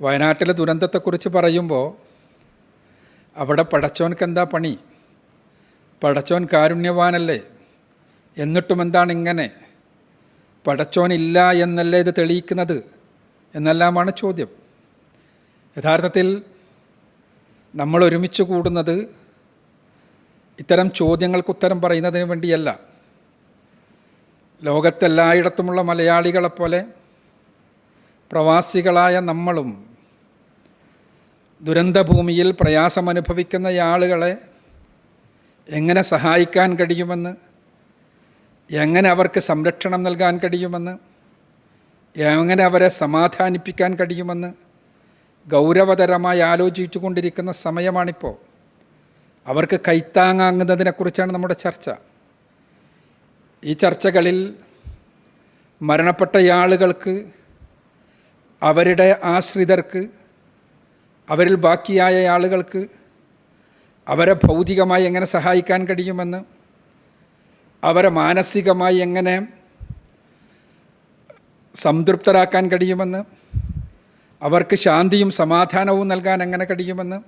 വയനാട്ടിലെ ദുരന്തത്തെക്കുറിച്ച് പറയുമ്പോൾ അവിടെ പടച്ചോൻക്ക് എന്താ പണി? പടച്ചോൻ കാരുണ്യവാനല്ലേ? എന്നിട്ടും എന്താണ് ഇങ്ങനെ? പടച്ചോനില്ല എന്നല്ലേ ഇത് തെളിയിക്കുന്നത്? എന്നെല്ലാമാണ് ചോദ്യം. യഥാർത്ഥത്തിൽ നമ്മൾ ഒരുമിച്ച് കൂടുന്നത് ഇത്തരം ചോദ്യങ്ങൾക്ക് ഉത്തരം പറയുന്നതിന് വേണ്ടിയല്ല. ലോകത്തെല്ലായിടത്തുമുള്ള മലയാളികളെപ്പോലെ പ്രവാസികളായ നമ്മളും ദുരന്തഭൂമിയിൽ പ്രയാസമനുഭവിക്കുന്ന ആളുകളെ എങ്ങനെ സഹായിക്കാൻ കഴിയുമെന്ന് എങ്ങനെ അവർക്ക് സംരക്ഷണം നൽകാൻ കഴിയുമെന്ന് എങ്ങനെ അവരെ സമാധാനിപ്പിക്കാൻ കഴിയുമെന്ന് ഗൗരവതരമായി ആലോചിച്ചു കൊണ്ടിരിക്കുന്ന സമയമാണിപ്പോൾ. അവർക്ക് കൈത്താങ്ങാങ്ങുന്നതിനെക്കുറിച്ചാണ് നമ്മുടെ ചർച്ച. ഈ ചർച്ചകളിൽ മരണപ്പെട്ട ആളുകൾക്ക് അവരുടെ ആശ്രിതർക്ക് അവരിൽ ബാക്കിയായ ആളുകൾക്ക് അവരെ ഭൗതികമായി എങ്ങനെ സഹായിക്കാൻ കഴിയുമെന്ന് അവരെ മാനസികമായി എങ്ങനെ സംതൃപ്തരാക്കാൻ കഴിയുമെന്ന് അവർക്ക് ശാന്തിയും സമാധാനവും നൽകാൻ എങ്ങനെ കഴിയുമെന്ന്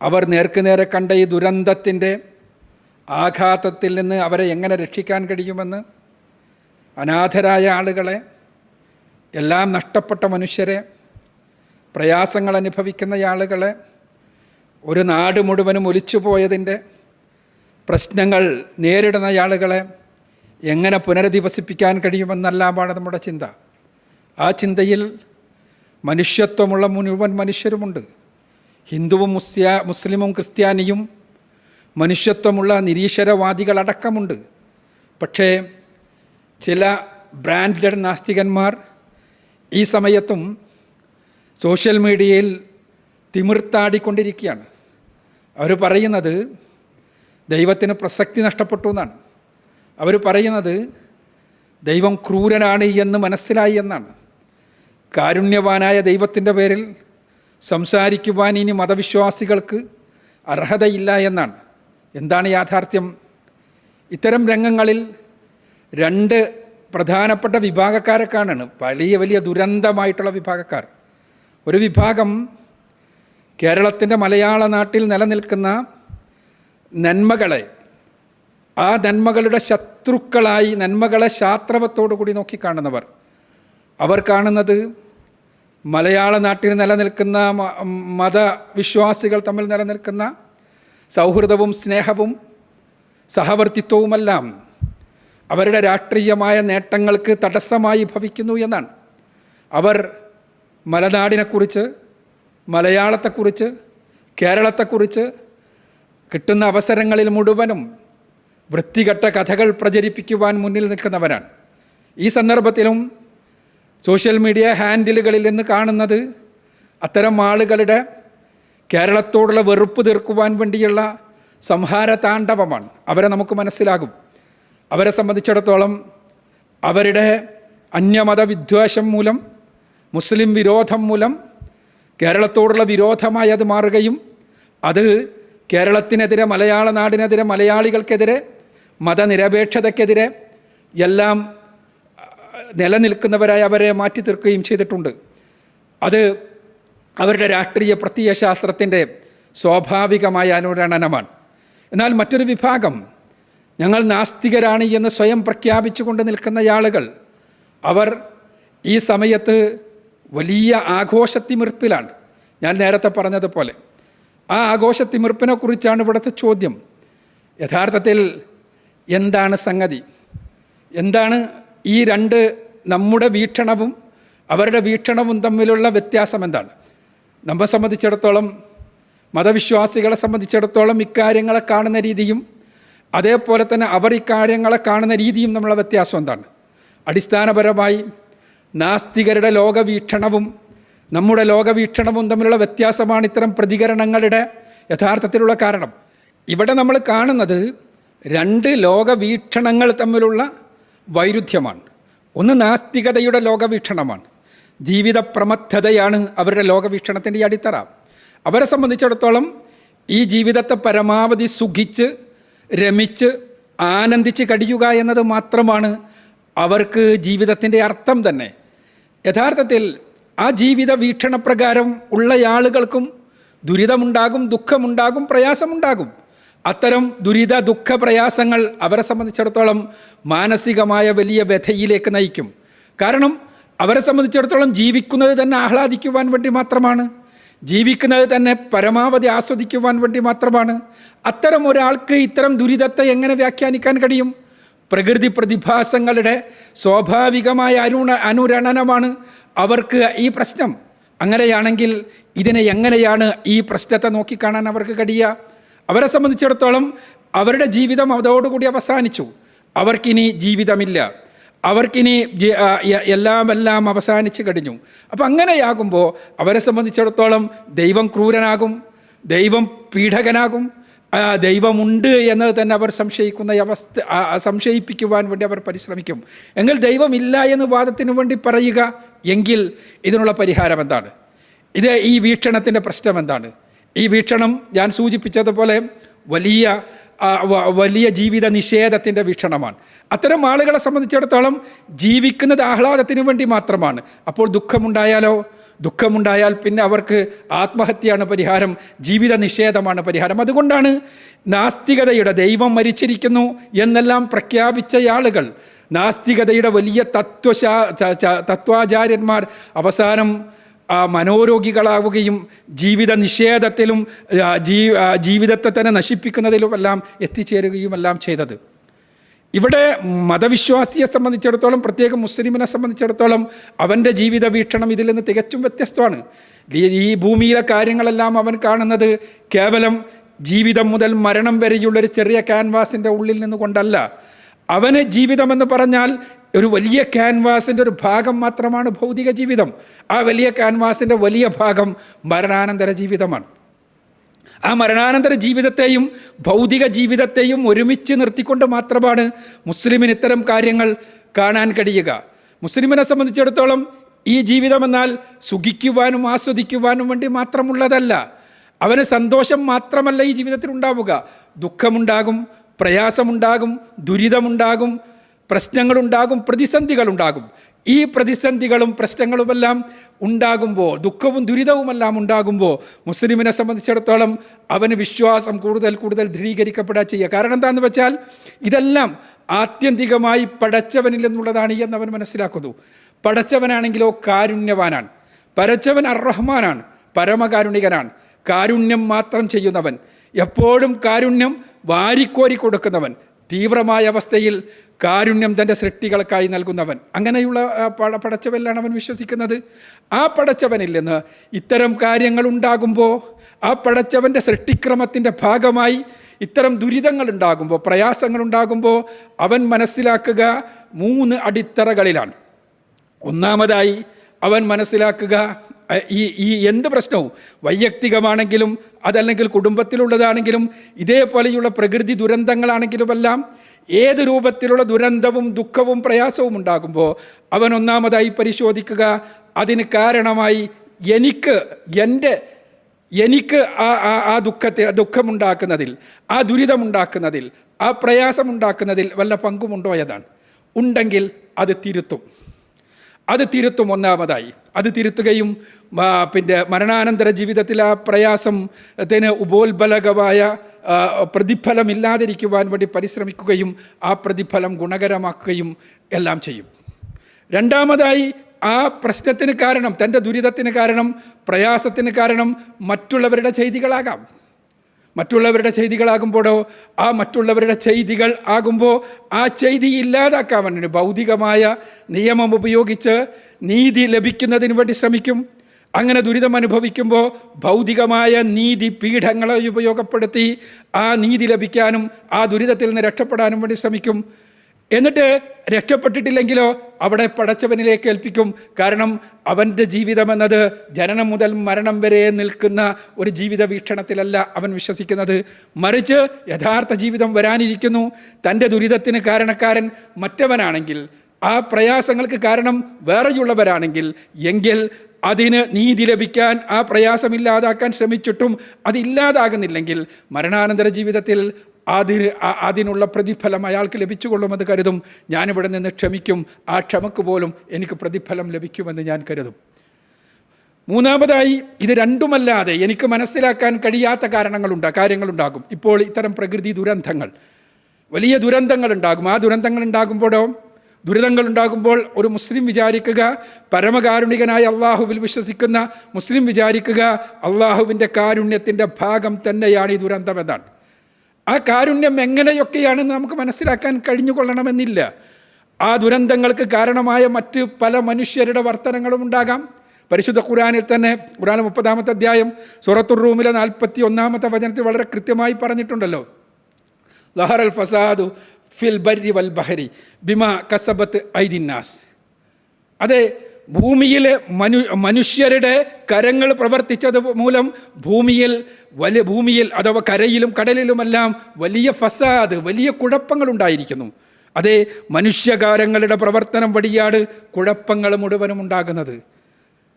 അവർ നേർക്കുനേരെ കണ്ട ഈ ദുരന്തത്തിന്റെ ആഘാതത്തിൽ നിന്ന് അവരെ എങ്ങനെ രക്ഷിക്കാൻ കഴിയുമെന്ന് അനാഥരായ ആളുകളെ എല്ലാം നഷ്ടപ്പെട്ട മനുഷ്യരെ പ്രയാസങ്ങൾ അനുഭവിക്കുന്ന ആളുകളെ ഒരു നാട് മുഴുവനും ഒലിച്ചു പോയതിന്റെ പ്രശ്നങ്ങൾ നേരിടുന്ന ആളുകളെ എങ്ങനെ പുനരധിവസിപ്പിക്കാൻ കഴിയുമെന്നല്ലാമാണ് നമ്മുടെ ചിന്ത. ആ ചിന്തയിൽ മനുഷ്യത്വമുള്ള മുഴുവൻ മനുഷ്യരുമുണ്ട്. ഹിന്ദുവും മുസ്യ മുസ്ലിമും ക്രിസ്ത്യാനിയും മനുഷ്യത്വമുള്ള നിരീശ്വരവാദികളടക്കമുണ്ട്. പക്ഷേ ചില ബ്രാൻഡഡ് നാസ്തികന്മാർ ഈ സമയത്തും സോഷ്യൽ മീഡിയയിൽ തിമിർത്താടിക്കൊണ്ടിരിക്കുകയാണ്. അവർ പറയുന്നത് ദൈവത്തിന് പ്രസക്തി നഷ്ടപ്പെട്ടു എന്നാണ്. അവർ പറയുന്നത് ദൈവം ക്രൂരനാണ് എന്ന് മനസ്സിലായി എന്നാണ്. കാരുണ്യവാനായ ദൈവത്തിന്റെ പേരിൽ സംസാരിക്കുവാൻ ഇനി മതവിശ്വാസികൾക്ക് അർഹതയില്ല എന്നാണ്. എന്താണ് യാഥാർത്ഥ്യം? ഇത്തരം രംഗങ്ങളിൽ രണ്ട് പ്രധാനപ്പെട്ട വിഭാഗക്കാരെ കാണാണ് വലിയ വലിയ ദുരന്തമായിട്ടുള്ള വിഭാഗക്കാർ. ഒരു വിഭാഗം കേരളത്തിന്റെ മലയാള നാട്ടിൽ നിലനിൽക്കുന്ന നന്മകളെ ആ നന്മകളുടെ ശത്രുക്കളായി നന്മകളെ ശാസ്ത്രവത്തോടു കൂടി നോക്കിക്കാണുന്നവർ അവർ കാണുന്നത് മലയാള നാട്ടിൽ നിലനിൽക്കുന്ന മതവിശ്വാസികൾ തമ്മിൽ നിലനിൽക്കുന്ന സൗഹൃദവും സ്നേഹവും സഹവർത്തിത്വവുമെല്ലാം അവരുടെ രാഷ്ട്രീയമായ നേട്ടങ്ങൾക്ക് തടസ്സമായി ഭവിക്കുന്നു എന്നാണ്. അവർ മലനാടിനെക്കുറിച്ച് മലയാളത്തെക്കുറിച്ച് കേരളത്തെക്കുറിച്ച് കിട്ടുന്ന അവസരങ്ങളിൽ മുഴുവനും വൃത്തികെട്ട കഥകൾ പ്രചരിപ്പിക്കുവാൻ മുന്നിൽ നിൽക്കുന്നവരാണ്. ഈ സന്ദർഭത്തിലും സോഷ്യൽ മീഡിയ ഹാൻഡിലുകളിൽ നിന്ന് കാണുന്നത് അത്തരം ആളുകളുടെ കേരളത്തോടുള്ള വെറുപ്പ് തീർക്കുവാൻ വേണ്ടിയുള്ള സംഹാര താണ്ഡവമാണ് അവരെ നമുക്ക് മനസ്സിലാകും. അവരെ സംബന്ധിച്ചിടത്തോളം അവരുടെ അന്യമത വിദ്വേഷം മൂലം മുസ്ലിം വിരോധം മൂലം കേരളത്തോടുള്ള വിരോധമായി അത് മാറുകയും അത് കേരളത്തിനെതിരെ മലയാള നാടിനെതിരെ മലയാളികൾക്കെതിരെ മതനിരപേക്ഷതയ്ക്കെതിരെ എല്ലാം നിലനിൽക്കുന്നവരായി അവരെ മാറ്റി തീർക്കുകയും ചെയ്തിട്ടുണ്ട്. അത് അവരുടെ രാഷ്ട്രീയ പ്രത്യയശാസ്ത്രത്തിന്റെ സ്വാഭാവികമായ അനുരണനമാണ്. എന്നാൽ മറ്റൊരു വിഭാഗം ഞങ്ങൾ നാസ്തികരാണ് എന്ന് സ്വയം പ്രഖ്യാപിച്ചുകൊണ്ട് നിൽക്കുന്ന ആളുകൾ അവർ ഈ സമയത്ത് വലിയ ആഘോഷത്തിമിർപ്പിലാണ്. ഞാൻ നേരത്തെ പറഞ്ഞതുപോലെ ആ ആഘോഷത്തിമിർപ്പിനെ കുറിച്ചാണ് ഇവിടുത്തെ ചോദ്യം. യഥാർത്ഥത്തിൽ എന്താണ് സംഗതി? എന്താണ് ഈ രണ്ട് നമ്മുടെ വീക്ഷണവും അവരുടെ വീക്ഷണവും തമ്മിലുള്ള വ്യത്യാസം എന്താണ്? നമ്മെ സംബന്ധിച്ചിടത്തോളം മതവിശ്വാസികളെ സംബന്ധിച്ചിടത്തോളം ഇക്കാര്യങ്ങളെ കാണുന്ന രീതിയും അതേപോലെ തന്നെ അവർ ഇക്കാര്യങ്ങളെ കാണുന്ന രീതിയും നമ്മളെ വ്യത്യാസം എന്താണ്? അടിസ്ഥാനപരമായി നാസ്തികരുടെ ലോകവീക്ഷണവും നമ്മുടെ ലോകവീക്ഷണവും തമ്മിലുള്ള വ്യത്യാസമാണ് ഇത്തരം പ്രതികരണങ്ങളുടെ യഥാർത്ഥത്തിലുള്ള കാരണം. ഇവിടെ നമ്മൾ കാണുന്നത് രണ്ട് ലോകവീക്ഷണങ്ങൾ തമ്മിലുള്ള വൈരുദ്ധ്യമാണ്. ഒന്ന് നാസ്തികതയുടെ ലോകവീക്ഷണമാണ്. ജീവിത പ്രമത്തതയാണ് അവരുടെ ലോകവീക്ഷണത്തിന്റെ അടിത്തറ. അവരെ സംബന്ധിച്ചിടത്തോളം ഈ ജീവിതത്തെ പരമാവധി സുഖിച്ച് രമിച്ച് ആനന്ദിച്ച് കഴിയുക എന്നത് മാത്രമാണ് അവർക്ക് ജീവിതത്തിന്റെ അർത്ഥം തന്നെ. യഥാർത്ഥത്തിൽ ആ ജീവിത വീക്ഷണപ്രകാരം ഉള്ള ആളുകൾക്കും ദുരിതമുണ്ടാകും ദുഃഖമുണ്ടാകും പ്രയാസമുണ്ടാകും. അത്തരം ദുരിത ദുഃഖ പ്രയാസങ്ങൾ അവരെ സംബന്ധിച്ചിടത്തോളം മാനസികമായ വലിയ വ്യഥയിലേക്ക് നയിക്കും. കാരണം അവരെ സംബന്ധിച്ചിടത്തോളം ജീവിക്കുന്നത് തന്നെ ആഹ്ലാദിക്കുവാൻ വേണ്ടി മാത്രമാണ്. ജീവിക്കുന്നത് തന്നെ പരമാവധി ആസ്വദിക്കുവാൻ വേണ്ടി മാത്രമാണ്. അത്തരം ഒരാൾക്ക് ഇത്തരം ദുരിതത്തെ എങ്ങനെ വ്യാഖ്യാനിക്കാൻ കഴിയും? പ്രകൃതി പ്രതിഭാസങ്ങളുടെ സ്വാഭാവികമായ അനുണ അനുരണനമാണ് അവർക്ക് ഈ പ്രശ്നം. അങ്ങനെയാണെങ്കിൽ ഇതിനെ എങ്ങനെയാണ് ഈ പ്രശ്നത്തെ നോക്കിക്കാണാൻ അവർക്ക് കഴിയുക? അവരെ സംബന്ധിച്ചിടത്തോളം അവരുടെ ജീവിതം അതോടുകൂടി അവസാനിച്ചു. അവർക്കിനി ജീവിതമില്ല. അവർക്കിനി എല്ലാമെല്ലാം എല്ലാം എല്ലാം അവസാനിച്ച് കഴിഞ്ഞു. അപ്പം അങ്ങനെയാകുമ്പോൾ അവരെ സംബന്ധിച്ചിടത്തോളം ദൈവം ക്രൂരനാകും ദൈവം പീഡകനാകും ദൈവമുണ്ട് എന്നത് തന്നെ അവർ സംശയിക്കുന്ന അവസ്ഥ സംശയിപ്പിക്കുവാൻ വേണ്ടി അവർ പരിശ്രമിക്കും. എങ്കിൽ ദൈവമില്ല എന്ന് വാദത്തിന് വേണ്ടി പറയുക എങ്കിൽ ഇതിനുള്ള പരിഹാരം എന്താണ്? ഇത് ഈ വീക്ഷണത്തിന്റെ പ്രശ്നം എന്താണ്? ഈ വീക്ഷണം ഞാൻ സൂചിപ്പിച്ചതുപോലെ വലിയ വലിയ ജീവിത നിഷേധത്തിന്റെ വീക്ഷണമാണ്. അത്തരം ആളുകളെ സംബന്ധിച്ചിടത്തോളം ജീവിക്കുന്നത് ആഹ്ലാദത്തിന് വേണ്ടി മാത്രമാണ്. അപ്പോൾ ദുഃഖമുണ്ടായാലോ? ദുഃഖമുണ്ടായാൽ പിന്നെ അവർക്ക് ആത്മഹത്യയാണ് പരിഹാരം ജീവിത നിഷേധമാണ് പരിഹാരം. അതുകൊണ്ടാണ് നാസ്തികതയുടെ ദൈവം മരിച്ചിരിക്കുന്നു എന്നെല്ലാം പ്രഖ്യാപിച്ച ആളുകൾ. നാസ്തികതയുടെ വലിയ തത്വശാ തത്വാചാര്യന്മാർ അവസാനം മനോരോഗികളാവുകയും ജീവിത നിഷേധത്തിലും ജീ ജീവിതത്തെ തന്നെ നശിപ്പിക്കുന്നതിലുമെല്ലാം എത്തിച്ചേരുകയുമെല്ലാം ചെയ്തത്. ഇവിടെ മതവിശ്വാസിയെ സംബന്ധിച്ചിടത്തോളം പ്രത്യേകം മുസ്ലിമിനെ സംബന്ധിച്ചിടത്തോളം അവന്റെ ജീവിത വീക്ഷണം ഇതിൽ നിന്ന് തികച്ചും വ്യത്യസ്തമാണ്. ഈ- ഭൂമിയിലെ കാര്യങ്ങളെല്ലാം അവൻ കാണുന്നത് കേവലം ജീവിതം മുതൽ മരണം വരെയുള്ളൊരു ചെറിയ ക്യാൻവാസിന്റെ ഉള്ളിൽ നിന്നുകൊണ്ടല്ല. അവന് ജീവിതമെന്ന് പറഞ്ഞാൽ ഒരു വലിയ ക്യാൻവാസിന്റെ ഒരു ഭാഗം മാത്രമാണ് ഭൗതിക ജീവിതം. ആ വലിയ ക്യാൻവാസിന്റെ വലിയ ഭാഗം മരണാനന്തര ജീവിതമാണ്. ആ മരണാനന്തര ജീവിതത്തെയും ഭൗതിക ജീവിതത്തെയും ഒരുമിച്ച് നിർത്തിക്കൊണ്ട് മാത്രമാണ് മുസ്ലിമിന് ഇത്തരം കാര്യങ്ങൾ കാണാൻ കഴിയുക. മുസ്ലിമിനെ സംബന്ധിച്ചിടത്തോളം ഈ ജീവിതമെന്നാൽ സുഖിക്കുവാനും ആസ്വദിക്കുവാനും വേണ്ടി മാത്രമുള്ളതല്ല. അവന് സന്തോഷം മാത്രമല്ല ഈ ജീവിതത്തിൽ ഉണ്ടാവുക. ദുഃഖമുണ്ടാകും പ്രയാസമുണ്ടാകും ദുരിതമുണ്ടാകും പ്രശ്നങ്ങളുണ്ടാകും പ്രതിസന്ധികളുണ്ടാകും. ഈ പ്രതിസന്ധികളും പ്രശ്നങ്ങളുമെല്ലാം ഉണ്ടാകുമ്പോൾ ദുഃഖവും ദുരിതവുമെല്ലാം ഉണ്ടാകുമ്പോൾ മുസ്ലിമിനെ സംബന്ധിച്ചിടത്തോളം അവന് വിശ്വാസം കൂടുതൽ കൂടുതൽ ദൃഢീകരിക്കപ്പെടുക ചെയ്യുക. കാരണം എന്താണെന്ന് വെച്ചാൽ ഇതെല്ലാം ആത്യന്തികമായി പടച്ചവനിൽ നിന്നുള്ളതാണ് അവൻ മനസ്സിലാക്കുന്നു. പടച്ചവനാണെങ്കിലോ കാരുണ്യവാനാണ്. പരച്ചവൻ അർറഹ്മാനാണ്. പരമകാരുണികനാണ്. കാരുണ്യം മാത്രം ചെയ്യുന്നവൻ. എപ്പോഴും കാരുണ്യം വാരിക്കോരി കൊടുക്കുന്നവൻ. തീവ്രമായ അവസ്ഥയിൽ കാരുണ്യം തന്റെ സൃഷ്ടികൾക്കായി നൽകുന്നവൻ. അങ്ങനെയുള്ള പടച്ചവനിലാണ് അവൻ വിശ്വസിക്കുന്നത്. ആ പടച്ചവനിൽ നിന്ന് ഇത്തരം കാര്യങ്ങൾ ഉണ്ടാകുമ്പോൾ ആ പടച്ചവന്റെ സൃഷ്ടിക്രമത്തിന്റെ ഭാഗമായി ഇത്തരം ദുരിതങ്ങൾ ഉണ്ടാകുമ്പോൾ പ്രയാസങ്ങൾ ഉണ്ടാകുമ്പോൾ അവൻ മനസ്സിലാക്കുക മൂന്ന് അടിത്തറകളിലാണ്. ഒന്നാമതായി അവൻ മനസ്സിലാക്കുക ഈ ഈ എന്ത് പ്രശ്നവും വൈയക്തികമാണെങ്കിലും അതല്ലെങ്കിൽ കുടുംബത്തിലുള്ളതാണെങ്കിലും ഇതേപോലെയുള്ള പ്രകൃതി ദുരന്തങ്ങളാണെങ്കിലുമെല്ലാം ഏത് രൂപത്തിലുള്ള ദുരന്തവും ദുഃഖവും പ്രയാസവും ഉണ്ടാകുമ്പോൾ അവൻ ഒന്നാമതായി പരിശോധിക്കുക. അതിന് കാരണമായി എനിക്ക് എന്റെ എനിക്ക് ആ ആ ആ ദുഃഖത്തെ ദുഃഖമുണ്ടാക്കുന്നതിൽ ആ ദുരിതമുണ്ടാക്കുന്നതിൽ ആ പ്രയാസമുണ്ടാക്കുന്നതിൽ വല്ല പങ്കുമുണ്ടോ എന്നതാണ്. ഉണ്ടെങ്കിൽ അത് തിരുത്തും. അത് തിരുത്തും ഒന്നാമതായി. അത് തിരുത്തുകയും പിന്നെ മരണാനന്തര ജീവിതത്തിൽ ആ പ്രയാസത്തിന് ഉപോത്ബലകമായ പ്രതിഫലം പ്രതിഫലമില്ലാതിരിക്കുവാൻ വേണ്ടി പരിശ്രമിക്കുകയും ആ പ്രതിഫലം ഗുണകരമാക്കുകയും എല്ലാം ചെയ്യും. രണ്ടാമതായി ആ പ്രശ്നത്തിന് കാരണം തന്റെ ദുരിതത്തിന് കാരണം പ്രയാസത്തിന് കാരണം മറ്റുള്ളവരുടെ ചെയ്തികളാകാം. മറ്റുള്ളവരുടെ ചെയ്തികളാകുമ്പോഴോ ആ മറ്റുള്ളവരുടെ ചെയ്തികൾ ആകുമ്പോൾ ആ ചെയ്തി ഇല്ലാതാക്കാൻ വേണ്ടി ഭൗതികമായ നിയമം ഉപയോഗിച്ച് നീതി ലഭിക്കുന്നതിന് വേണ്ടി ശ്രമിക്കും. അങ്ങനെ ദുരിതം അനുഭവിക്കുമ്പോൾ ഭൗതികമായ നീതി പീഠങ്ങളെ ഉപയോഗപ്പെടുത്തി ആ നീതി ലഭിക്കാനും ആ ദുരിതത്തിൽ നിന്ന് രക്ഷപ്പെടാനും വേണ്ടി ശ്രമിക്കും. എന്നിട്ട് രക്ഷപ്പെട്ടിട്ടില്ലെങ്കിലോ അവിടെ പടച്ചവനിലേക്ക് ഏൽപ്പിക്കും. കാരണം അവന്റെ ജീവിതം എന്നത് ജനനം മുതൽ മരണം വരെ നിൽക്കുന്ന ഒരു ജീവിത വീക്ഷണത്തിലല്ല അവൻ വിശ്വസിക്കുന്നത്. മറിച്ച് യഥാർത്ഥ ജീവിതം വരാനിരിക്കുന്നു. തന്റെ ദുരിതത്തിന് കാരണക്കാരൻ മറ്റവനാണെങ്കിൽ ആ പ്രയാസങ്ങൾക്ക് കാരണം വേറെയുള്ളവരാണെങ്കിൽ എങ്കിൽ അതിന് നീതി ലഭിക്കാൻ ആ പ്രയാസമില്ലാതാക്കാൻ ശ്രമിച്ചിട്ടും അതില്ലാതാകുന്നില്ലെങ്കിൽ മരണാനന്തര ജീവിതത്തിൽ അതിന് അതിനുള്ള പ്രതിഫലം അയാൾക്ക് ലഭിച്ചുകൊള്ളുമെന്ന് കരുതും. ഞാനിവിടെ നിന്ന് ക്ഷമിക്കും. ആ ക്ഷമക്ക് പോലും എനിക്ക് പ്രതിഫലം ലഭിക്കുമെന്ന് ഞാൻ കരുതും. മൂന്നാമതായി ഇത് രണ്ടുമല്ലാതെ എനിക്ക് മനസ്സിലാക്കാൻ കഴിയാത്ത കാരണങ്ങളുണ്ട് കാര്യങ്ങളുണ്ടാകും. ഇപ്പോൾ ഇത്തരം പ്രകൃതി ദുരന്തങ്ങൾ വലിയ ദുരന്തങ്ങൾ ഉണ്ടാകും ആ ദുരന്തങ്ങൾ ഉണ്ടാകുമ്പോഴോ ദുരിതങ്ങൾ ഉണ്ടാകുമ്പോൾ ഒരു മുസ്ലിം വിചാരിക്കുക പരമകാരുണികനായ അള്ളാഹുവിൽ വിശ്വസിക്കുന്ന മുസ്ലിം വിചാരിക്കുക അള്ളാഹുവിന്റെ കാരുണ്യത്തിന്റെ ഭാഗം തന്നെയാണ് ഈ ദുരന്തം എന്നാണ് ആ കാരുണ്യം എങ്ങനെയൊക്കെയാണെന്ന് നമുക്ക് മനസ്സിലാക്കാൻ കഴിഞ്ഞുകൊള്ളണമെന്നില്ല. ആ ദുരന്തങ്ങൾക്ക് കാരണമായ മറ്റ് പല മനുഷ്യരുടെ വർത്തനങ്ങളും ഉണ്ടാകാം. പരിശുദ്ധ ഖുറാനിൽ തന്നെ ഖുറാൻ മുപ്പതാമത്തെ അധ്യായം സൂറത്തുർ റൂമിലെ നാൽപ്പത്തി ഒന്നാമത്തെ വചനത്തിൽ വളരെ കൃത്യമായി പറഞ്ഞിട്ടുണ്ടല്ലോ. ലഹർ അൽ ഫസാദു ഫിൽ ബരി വൽ ബഹരി ബിമ കസബത്ത് ഐദിന്നാസ് അതെ ഭൂമിയിലെ മനു മനുഷ്യരുടെ കരങ്ങൾ പ്രവർത്തിച്ചത് മൂലം ഭൂമിയിൽ വലിയ ഭൂമിയിൽ അഥവാ കരയിലും കടലിലുമെല്ലാം വലിയ ഫസാദ് വലിയ കുഴപ്പങ്ങൾ ഉണ്ടായിരിക്കുന്നു അതേ മനുഷ്യകാരങ്ങളുടെ പ്രവർത്തനം വഴിയാണ് കുഴപ്പങ്ങൾ മുഴുവനും ഉണ്ടാകുന്നത്.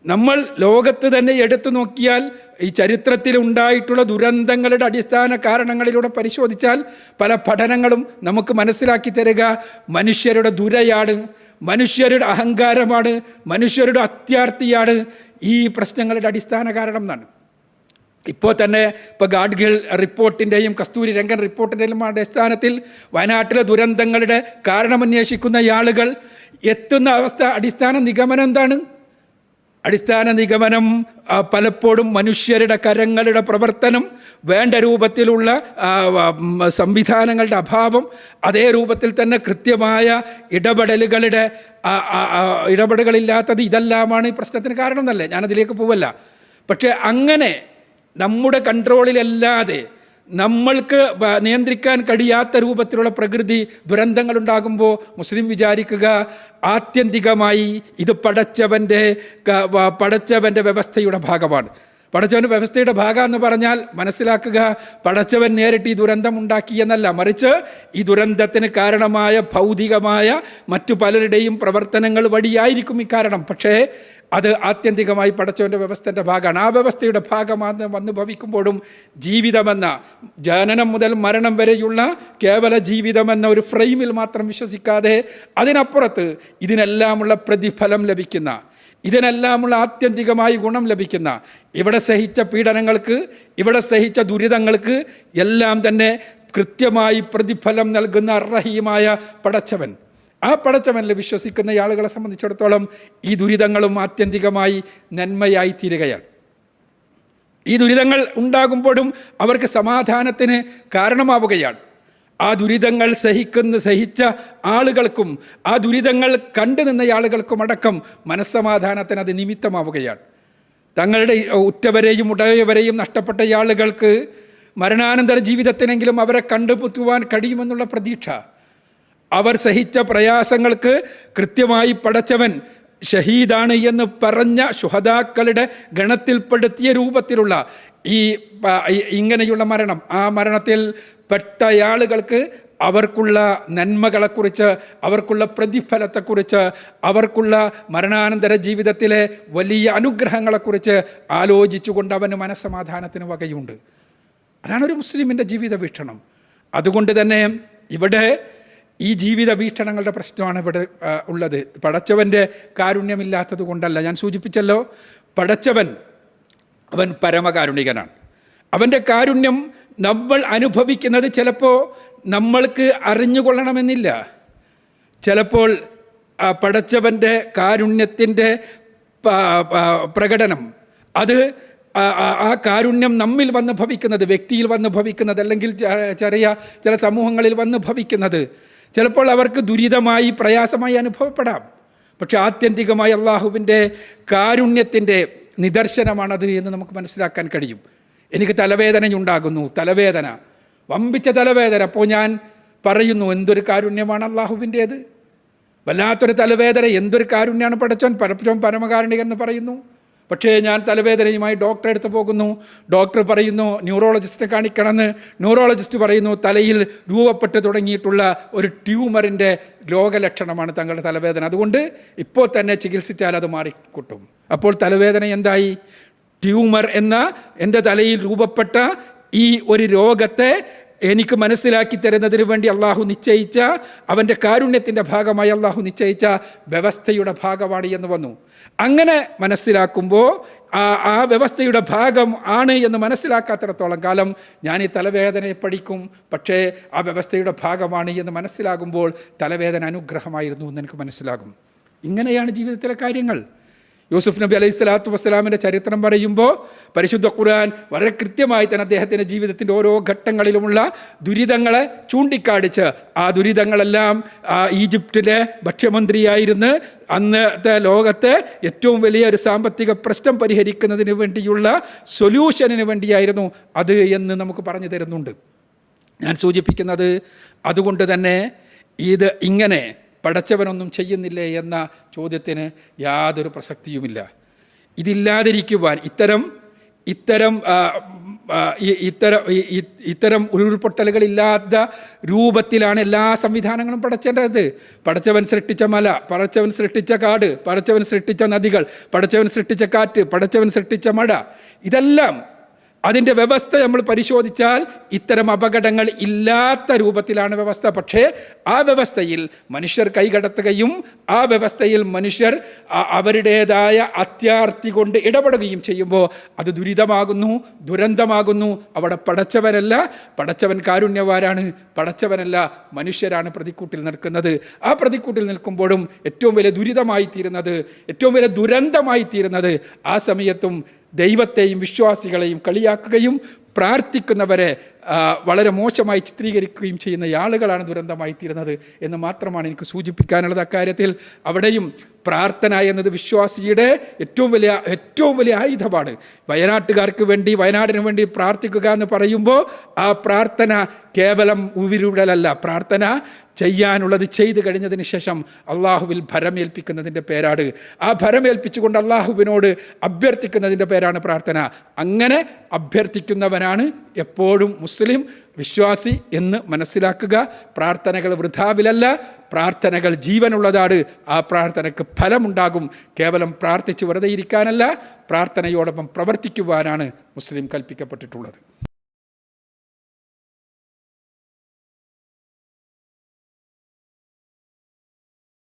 നമ്മൾ ലോകത്ത് തന്നെ എടുത്തു നോക്കിയാൽ ഈ ചരിത്രത്തിൽ ഉണ്ടായിട്ടുള്ള ദുരന്തങ്ങളുടെ അടിസ്ഥാന കാരണങ്ങളിലൂടെ പരിശോധിച്ചാൽ പല പഠനങ്ങളും നമുക്ക് മനസ്സിലാക്കി തരിക. മനുഷ്യരുടെ ദുരയാണ് മനുഷ്യരുടെ അഹങ്കാരമാണ് മനുഷ്യരുടെ അത്യാർത്ഥിയാണ് ഈ പ്രശ്നങ്ങളുടെ അടിസ്ഥാന കാരണം എന്നാണ്. ഇപ്പോൾ തന്നെ ഇപ്പോൾ ഗാഡ്ഗിൽ റിപ്പോർട്ടിന്റെയും കസ്തൂരി രംഗൻ റിപ്പോർട്ടിന്റെയും അടിസ്ഥാനത്തിൽ വയനാട്ടിലെ ദുരന്തങ്ങളുടെ കാരണമന്വേഷിക്കുന്ന ആളുകൾ എത്തുന്ന അവസ്ഥ അടിസ്ഥാന നിഗമനം എന്താണ്? അടിസ്ഥാന നിഗമനം പലപ്പോഴും മനുഷ്യരുടെ കരങ്ങളുടെ പ്രവർത്തനം വേണ്ട രൂപത്തിലുള്ള സംവിധാനങ്ങളുടെ അഭാവം അതേ രൂപത്തിൽ തന്നെ കൃത്യമായ ഇടപെടലുകളുടെ ഇടപെടലുകളില്ലാത്തത് ഇതെല്ലാമാണ് ഈ പ്രശ്നത്തിന് കാരണം എന്നല്ലേ ഞാനതിലേക്ക് പോവല്ല. പക്ഷേ അങ്ങനെ നമ്മുടെ കൺട്രോളിലല്ലാതെ നമ്മൾക്ക് നിയന്ത്രിക്കാൻ കഴിയാത്ത രൂപത്തിലുള്ള പ്രകൃതി ദുരന്തങ്ങളുണ്ടാകുമ്പോൾ മുസ്ലിം വിചാരിക്കുക ആത്യന്തികമായി ഇത് പടച്ചവന്റെ പടച്ചവന്റെ വ്യവസ്ഥയുടെ ഭാഗമാണ്. പടച്ചവന്റെ വ്യവസ്ഥയുടെ ഭാഗം എന്ന് പറഞ്ഞാൽ മനസ്സിലാക്കുക പടച്ചവൻ നേരിട്ട് ഈ ദുരന്തം ഉണ്ടാക്കി എന്നല്ല. മറിച്ച് ഈ ദുരന്തത്തിന് കാരണമായ ഭൗതികമായ മറ്റു പലരുടെയും പ്രവർത്തനങ്ങൾ വഴിയായിരിക്കും കാരണം. പക്ഷേ അത് ആത്യന്തികമായി പടച്ചവന്റെ വ്യവസ്ഥന്റെ ഭാഗമാണ്. ആ വ്യവസ്ഥയുടെ ഭാഗമാണ് വന്നു ഭവിക്കുമ്പോഴും ജീവിതമെന്ന ജനനം മുതൽ മരണം വരെയുള്ള കേവല ജീവിതമെന്ന ഒരു ഫ്രെയിമിൽ മാത്രം വിശ്വസിക്കാതെ അതിനപ്പുറത്ത് ഇതിനെല്ലാമുള്ള പ്രതിഫലം ലഭിക്കുന്ന ഇതിനെല്ലാമുള്ള ആത്യന്തികമായി ഗുണം ലഭിക്കുന്ന ഇവിടെ സഹിച്ച പീഡനങ്ങൾക്ക് ഇവിടെ സഹിച്ച ദുരിതങ്ങൾക്ക് എല്ലാം തന്നെ കൃത്യമായി പ്രതിഫലം നൽകുന്ന അർഹീയമായ പടച്ചവൻ. ആ പടച്ചവനിൽ വിശ്വസിക്കുന്ന ആളുകളെ സംബന്ധിച്ചിടത്തോളം ഈ ദുരിതങ്ങളും ആത്യന്തികമായി നന്മയായി തീരുകയാണ്. ഈ ദുരിതങ്ങൾ ഉണ്ടാകുമ്പോഴും അവർക്ക് സമാധാനത്തിന് കാരണമാവുകയാണ്. ആ ദുരിതങ്ങൾ സഹിക്കുന്ന സഹിച്ച ആളുകൾക്കും ആ ദുരിതങ്ങൾ കണ്ടു നിന്ന ആളുകൾക്കും അടക്കം മനസ്സമാധാനത്തിന് അത് നിമിത്തമാവുകയാണ്. തങ്ങളുടെ ഉറ്റവരെയും ഉടയവരെയും നഷ്ടപ്പെട്ട ആളുകൾക്ക് മരണാനന്തര ജീവിതത്തിനെങ്കിലും അവരെ കണ്ടുമുട്ടുവാൻ കഴിയുമെന്നുള്ള പ്രതീക്ഷ. അവർ സഹിച്ച പ്രയാസങ്ങൾക്ക് കൃത്യമായി പടച്ചവൻ ഷഹീദാണ് എന്ന് പറഞ്ഞ ശുഹദാക്കളുടെ ഗണത്തിൽപ്പെടുത്തിയ രൂപത്തിലുള്ള ഈ- ഇങ്ങനെയുള്ള മരണം. ആ മരണത്തിൽ പെട്ട ആളുകൾക്ക് അവർക്കുള്ള നന്മകളെക്കുറിച്ച് അവർക്കുള്ള പ്രതിഫലത്തെക്കുറിച്ച് അവർക്കുള്ള മരണാനന്തര ജീവിതത്തിലെ വലിയ അനുഗ്രഹങ്ങളെക്കുറിച്ച് ആലോചിച്ചുകൊണ്ട് അവന് മനസ്സമാധാനത്തിന് വകയുണ്ട്. അതാണ് ഒരു മുസ്ലിമിന്റെ ജീവിത വീക്ഷണം അതുകൊണ്ട് തന്നെ ഇവിടെ ഈ ജീവിത വീക്ഷണങ്ങളുടെ പ്രശ്നമാണ് ഇവിടെ ഉള്ളത്. പടച്ചവന്റെ കാരുണ്യമില്ലാത്തത് കൊണ്ടല്ല. ഞാൻ സൂചിപ്പിച്ചല്ലോ പടച്ചവൻ അവൻ പരമകാരുണികനാണ്. അവന്റെ കാരുണ്യം നമ്മൾ അനുഭവിക്കുന്നത് ചിലപ്പോൾ നമ്മൾക്ക് അറിഞ്ഞുകൊള്ളണമെന്നില്ല. ചിലപ്പോൾ പടച്ചവന്റെ കാരുണ്യത്തിന്റെ പ്രകടനം അത് ആ കാരുണ്യം നമ്മിൽ വന്ന് ഭവിക്കുന്നത് വ്യക്തിയിൽ വന്ന് ഭവിക്കുന്നത് അല്ലെങ്കിൽ ചെറിയ ചില സമൂഹങ്ങളിൽ വന്ന് ഭവിക്കുന്നത് ചിലപ്പോൾ അവർക്ക് ദുരിതമായി പ്രയാസമായി അനുഭവപ്പെടാം. പക്ഷെ ആത്യന്തികമായി അള്ളാഹുവിന്റെ കാരുണ്യത്തിന്റെ നിദർശനമാണത് എന്ന് നമുക്ക് മനസ്സിലാക്കാൻ കഴിയും. എനിക്ക് തലവേദനയുണ്ടാകുന്നു തലവേദന. വമ്പിച്ച തലവേദന. അപ്പോൾ ഞാൻ പറയുന്നു എന്തൊരു കാരുണ്യമാണ് അള്ളാഹുവിന്റേത്? വല്ലാത്തൊരു തലവേദന എന്തൊരു കാരുണ്യമാണ് പടച്ചോൻ പരപ്പറ്റോൻ പരമകാരുണികൻ എന്ന് പറയുന്നു. പക്ഷേ ഞാൻ തലവേദനയുമായി ഡോക്ടറെ അടുത്ത് പോകുന്നു. ഡോക്ടർ പറയുന്നു ന്യൂറോളജിസ്റ്റിനെ കാണിക്കണമെന്ന്. ന്യൂറോളജിസ്റ്റ് പറയുന്നു തലയിൽ രൂപപ്പെട്ട് തുടങ്ങിയിട്ടുള്ള ഒരു ട്യൂമറിന്റെ രോഗലക്ഷണമാണ് തങ്ങളുടെ തലവേദന. അതുകൊണ്ട് ഇപ്പോൾ തന്നെ ചികിത്സിച്ചാൽ അത് മാറിക്കിട്ടും. അപ്പോൾ തലവേദന എന്തായി? ട്യൂമർ എന്ന എന്റെ തലയിൽ രൂപപ്പെട്ട ഈ ഒരു രോഗത്തെ എനിക്ക് മനസ്സിലാക്കി തരുന്നതിന് വേണ്ടി അള്ളാഹു നിശ്ചയിച്ച അവന്റെ കാരുണ്യത്തിന്റെ ഭാഗമായി അള്ളാഹു നിശ്ചയിച്ച വ്യവസ്ഥയുടെ ഭാഗമാണ് എന്ന് വന്നു. അങ്ങനെ മനസ്സിലാക്കുമ്പോൾ ആ ആ വ്യവസ്ഥയുടെ ഭാഗം ആണ് എന്ന് മനസ്സിലാക്കാത്തിടത്തോളം കാലം ഞാൻ ഈ തലവേദനയെ പഠിക്കും. പക്ഷേ ആ വ്യവസ്ഥയുടെ ഭാഗമാണ് എന്ന് മനസ്സിലാകുമ്പോൾ തലവേദന അനുഗ്രഹമായിരുന്നു എന്ന് എനിക്ക് മനസ്സിലാകും. ഇങ്ങനെയാണ് ജീവിതത്തിലെ കാര്യങ്ങൾ. യൂസുഫ് നബി അലൈഹി സ്വലാത്തു വസ്സലാമിന്റെ ചരിത്രം പറയുമ്പോൾ പരിശുദ്ധ ഖുർആൻ വളരെ കൃത്യമായി തന്നെ അദ്ദേഹത്തിന്റെ ജീവിതത്തിന്റെ ഓരോ ഘട്ടങ്ങളിലുമുള്ള ദുരിതങ്ങളെ ചൂണ്ടിക്കാണിച്ച് ആ ദുരിതങ്ങളെല്ലാം ഈജിപ്തിലെ ഭക്ഷ്യമന്ത്രിയായിരുന്ന് അന്നത്തെ ലോകത്തെ ഏറ്റവും വലിയ ഒരു സാമ്പത്തിക പ്രശ്നം പരിഹരിക്കുന്നതിന് വേണ്ടിയുള്ള സൊല്യൂഷനിന് വേണ്ടിയായിരുന്നു അത് എന്ന് നമുക്ക് പറഞ്ഞു തരുന്നുണ്ട്. ഞാൻ സൂചിപ്പിക്കുന്നത് അതുകൊണ്ട് തന്നെ ഇത് ഇങ്ങനെ പടച്ചവനൊന്നും ചെയ്യുന്നില്ലേ എന്ന ചോദ്യത്തിന് യാതൊരു പ്രസക്തിയുമില്ല. ഇതില്ലാതിരിക്കുവാൻ ഇത്തരം ഇത്തരം ഇത്തരം ഇത്തരം ഉരുൾപൊട്ടലുകളില്ലാത്ത രൂപത്തിലാണ് എല്ലാ സംവിധാനങ്ങളും പടച്ചേണ്ടത്. പടച്ചവൻ സൃഷ്ടിച്ച മല പടച്ചവൻ സൃഷ്ടിച്ച കാട് പടച്ചവൻ സൃഷ്ടിച്ച നദികൾ പടച്ചവൻ സൃഷ്ടിച്ച കാറ്റ് പടച്ചവൻ സൃഷ്ടിച്ച മഴ ഇതെല്ലാം അതിന്റെ വ്യവസ്ഥ നമ്മൾ പരിശോധിച്ചാൽ ഇത്തരം അപകടങ്ങൾ ഇല്ലാത്ത രൂപത്തിലാണ് വ്യവസ്ഥ. പക്ഷേ ആ വ്യവസ്ഥയിൽ മനുഷ്യർ കൈകടത്തുകയും ആ വ്യവസ്ഥയിൽ മനുഷ്യർ അവരുടേതായ അത്യാർത്തി കൊണ്ട് ഇടപെടുകയും ചെയ്യുമ്പോൾ അത് ദുരിതമാകുന്നു ദുരന്തമാകുന്നു. അവിടെ പടച്ചവനല്ല പടച്ചവൻ കാരുണ്യവാരാണ് പടച്ചവനല്ല മനുഷ്യരാണ് പ്രതിക്കൂട്ടിൽ നിൽക്കുന്നത്. ആ പ്രതിക്കൂട്ടിൽ നിൽക്കുമ്പോഴും ഏറ്റവും വലിയ ദുരിതമായി തീരുന്നത് ഏറ്റവും വലിയ ദുരന്തമായി തീരുന്നത് ആ സമയത്തും ദൈവത്തെയും വിശ്വാസികളെയും കളിയാക്കുകയും പ്രാർത്ഥിക്കുന്നവരെ വളരെ മോശമായി ചിത്രീകരിക്കുകയും ചെയ്യുന്ന ആളുകളാണ് ദുരന്തമായി തീരുന്നത് എന്ന് മാത്രമാണ് എനിക്ക് സൂചിപ്പിക്കാനുള്ളത്. അക്കാര്യത്തിൽ അവിടെയും പ്രാർത്ഥന എന്നത് വിശ്വാസിയുടെ ഏറ്റവും വലിയ ഏറ്റവും വലിയ ആയുധമാണ്. വയനാട്ടുകാർക്ക് വേണ്ടി വയനാടിന് വേണ്ടി പ്രാർത്ഥിക്കുക എന്ന് പറയുമ്പോൾ ആ പ്രാർത്ഥന കേവലം ഉവിരുടലല്ല പ്രാർത്ഥന ചെയ്യാനുള്ളത് ചെയ്തു കഴിഞ്ഞതിന് ശേഷം അള്ളാഹുവിൽ ഭരമേൽപ്പിക്കുന്നതിന്റെ പേരാണ്. ആ ഭരമേൽപ്പിച്ചുകൊണ്ട് അള്ളാഹുവിനോട് അഭ്യർത്ഥിക്കുന്നതിന്റെ പേരാണ് പ്രാർത്ഥന. അങ്ങനെ അഭ്യർത്ഥിക്കുന്നവനാണ് എപ്പോഴും മുസ്ലിം വിശ്വാസി എന്ന് മനസ്സിലാക്കുക. പ്രാർത്ഥനകൾ വൃഥാവിലല്ല. പ്രാർത്ഥനകൾ ജീവനുള്ളതാണ്. ആ പ്രാർത്ഥനയ്ക്ക് ഫലമുണ്ടാകും. കേവലം പ്രാർത്ഥിച്ച് വെറുതെ ഇരിക്കാനല്ല പ്രാർത്ഥനയോടൊപ്പം പ്രവർത്തിക്കുവാനാണ് മുസ്ലിം കൽപ്പിക്കപ്പെട്ടിട്ടുള്ളത്.